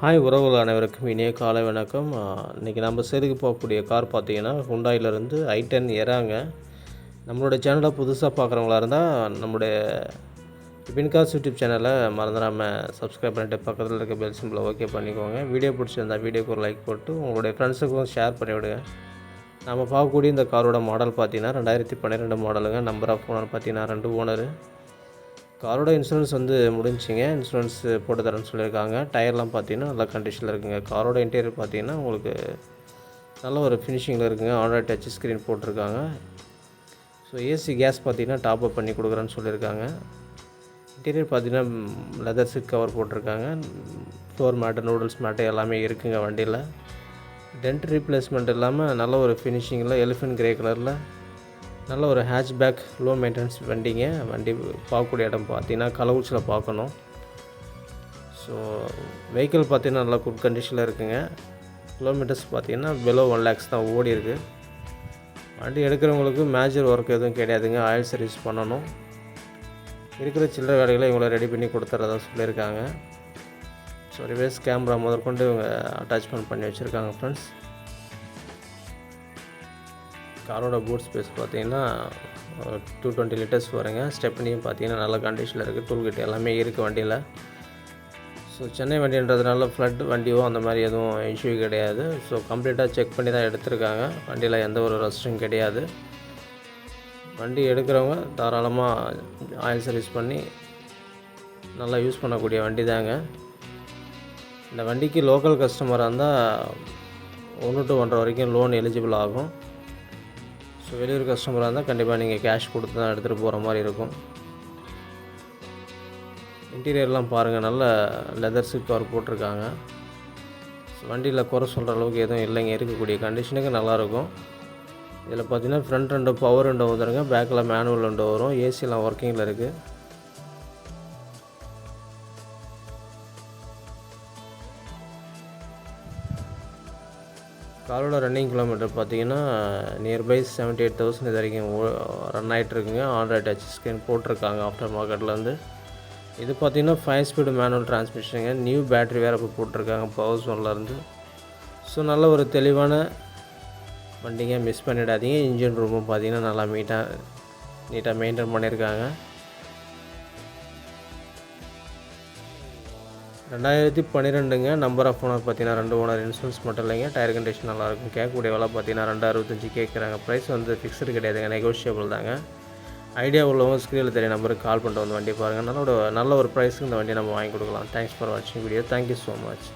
Hi உறவுகள் அனைவருக்கும் இனிய காலை வணக்கம். இன்றைக்கி நம்ம சேருக்கு போகக்கூடிய கார் பார்த்தீங்கன்னா ஹுண்டாயிலேருந்து ஐ டென் ஏறாங்க. நம்மளோட சேனலை புதுசாக பார்க்குறவங்களா இருந்தால் நம்முடைய பின்காஸ் யூடியூப் சேனலை மறந்துடாமல் சப்ஸ்கிரைப் பண்ணிட்டு பக்கத்தில் இருக்க பெல் சிம்பிளை ஓகே பண்ணிக்கோங்க. வீடியோ பிடிச்சிருந்தா வீடியோக்கு ஒரு லைக் போட்டு உங்களுடைய ஃப்ரெண்ட்ஸுக்கும் ஷேர் பண்ணிவிடுங்க. நம்ம பார்க்கக்கூடிய இந்த காரோட மாடல் பார்த்தீங்கன்னா ரெண்டாயிரத்தி பன்னிரெண்டு மாடலுங்க நம்பர் ஆஃப் ஓனர் பார்த்தீங்கன்னா ரெண்டு ஓனரு காரோட இன்சூரன்ஸ் வந்து முடிஞ்சிங்க இன்சூரன்ஸ் போட்டு தரேன்னு சொல்லியிருக்காங்க. டயர்லாம் பார்த்தீங்கன்னா நல்ல கண்டிஷனில் இருக்குங்க. காரோட இன்டீரியர் பார்த்தீங்கன்னா உங்களுக்கு நல்ல ஒரு ஃபினிஷிங்கில் இருக்குங்க. ஆல்ரெடி டச் ஸ்க்ரீன் போட்டிருக்காங்க. ஸோ ஏசி கேஸ் பார்த்தீங்கன்னா டாப் அப் பண்ணி கொடுக்குறேன்னு சொல்லியிருக்காங்க. இன்டீரியர் பார்த்தீங்கன்னா லெதர் சீட் கவர் போட்டிருக்காங்க. ஃப்ளோர் மேட்டு நூடுல்ஸ் மேட்டு எல்லாமே இருக்குங்க வண்டியில். டென்ட் ரீப்ளேஸ்மெண்ட் இல்லாமல் நல்ல ஒரு ஃபினிஷிங்கில் எலிஃபென்ட் கிரே கலரில் நல்ல ஒரு ஹேட்ச்பேக் லோ மெயின்டெனன்ஸ் வண்டிங்க. வண்டி பார்க்கக்கூடிய இடம் பார்த்தீங்கன்னா கலவுச்சில் பார்க்கணும். ஸோ வெஹிக்கிள் பார்த்தீங்கன்னா நல்லா குட் கண்டிஷனில் இருக்குங்க. கிலோமீட்டர்ஸ் பார்த்தீங்கன்னா பிலோ ஒன் லேக்ஸ் தான் ஓடி இருக்கு. வண்டி எடுக்கிறவங்களுக்கு மேஜர் ஒர்க் எதுவும் கிடையாதுங்க. ஆயில் சர்வீஸ் பண்ணணும். இருக்கிற சில்லற வேலைகளை இவங்கள ரெடி பண்ணி கொடுத்துறதா சொல்லியிருக்காங்க. ஸோ ரிவேஸ் கேமரா முதற்கொண்டு இவங்க அட்டாச்மெண்ட் பண்ணி வச்சுருக்காங்க ஃப்ரெண்ட்ஸ் காரோட பூட் ஸ்பேஸ் பார்த்தீங்கன்னா டூ டுவெண்ட்டி லிட்டர்ஸ் வருங்க. ஸ்டெப்னியும் பார்த்தீங்கன்னா நல்ல கண்டிஷனில் இருக்குது டூல்கிட் எல்லாமே இருக்குது வண்டியில். ஸோ சென்னை வண்டின்றதுனால ஃப்ளட் வண்டியோ அந்த மாதிரி எதுவும் இஷ்யூ கிடையாது. ஸோ கம்ப்ளீட்டாக செக் பண்ணி தான் எடுத்திருக்காங்க. வண்டியில் எந்த ஒரு ரஸ்ட்டும் கிடையாது. வண்டி எடுக்கிறவங்க தாராளமாக ஆயில் சர்வீஸ் பண்ணி நல்லா யூஸ் பண்ணக்கூடிய வண்டி தாங்க. இந்த வண்டிக்கு லோக்கல் கஸ்டமராக இருந்தால் ஒன்று டு ஒன்றரை வரைக்கும் லோன் எலிஜிபிள் ஆகும். ஸோ வெளியூர் கஸ்டமராக இருந்தால் கண்டிப்பாக நீங்கள் கேஷ் கொடுத்து தான் எடுத்துகிட்டு போகிற மாதிரி இருக்கும். இன்டீரியர்லாம் பாருங்கள் நல்ல லெதர் சீட் கவர் போட்டிருக்காங்க. ஸோ வண்டியில் குறை சொல்கிற அளவுக்கு எதுவும் இல்லைங்க. இருக்கக்கூடிய கண்டிஷனுக்கு நல்லாயிருக்கும் இதில் பார்த்தீங்கன்னா ஃப்ரண்ட் ரெண்டு பவர் ரெண்டு வந்துருங்க. பேக்கில் மேனுவல் ரெண்டு வரும். ஏசிலாம் ஒர்க்கிங்கில் இருக்குது காரோட ரன்னிங் கிலோமீட்டர் பார்த்தீங்கன்னா நியர்பை செவன்ட்டி எயிட் தௌசண்ட் இது வரைக்கும் ரன் ஆகிட்டுருக்குங்க ஆண்ட்ராய்ட் டச் ஸ்க்ரீன் போட்டிருக்காங்க ஆஃப்டர் மார்க்கெட்லேருந்து இது பார்த்தீங்கன்னா ஃபைவ் ஸ்பீடு மேனுவல் டிரான்ஸ்மிஷனுங்க நியூ பேட்ரி வேறு இப்போ போட்டிருக்காங்க பவர் ஜோன்லேருந்து ஸோ நல்ல ஒரு தெளிவான வண்டிங்க மிஸ் பண்ணிடாதீங்க. இன்ஜின் ரூமும் பார்த்தீங்கன்னா நல்லா நீட்டாக நீட்டாக மெயின்டைன் பண்ணியிருக்காங்க. ரெண்டாயிரத்தி பன்னிரெண்டுங்க நம்பர் ஆஃப் ஓனர் பார்த்தீங்கன்னா ரெண்டு ஓனர் இன்சூரன்ஸ் மட்டும் இல்லைங்க. டயர் கண்டிஷன் நல்லாயிருக்கும். கேட்கக்கூடிய விலை பார்த்தீங்கன்னா ரெண்டு அறுபத்தஞ்சு கேட்குறாங்க. ப்ரைஸ் வந்து ஃபிக்ஸ்டு கிடையாதுங்க. நெகோஷியபிள் தாங்க. ஐடியா உள்ளவங்க ஸ்க்ரீனில் தெரிய நம்பருக்கு கால் பண்ணிட்டு வந்து வண்டி பாருங்கள் நல்ல ஒரு நல்ல ஒரு ப்ரைஸுக்கு இந்த வண்டியை நம்ம வாங்கி கொடுக்கலாம். தேங்க்ஸ் ஃபார் வாட்சிங் video thank you so much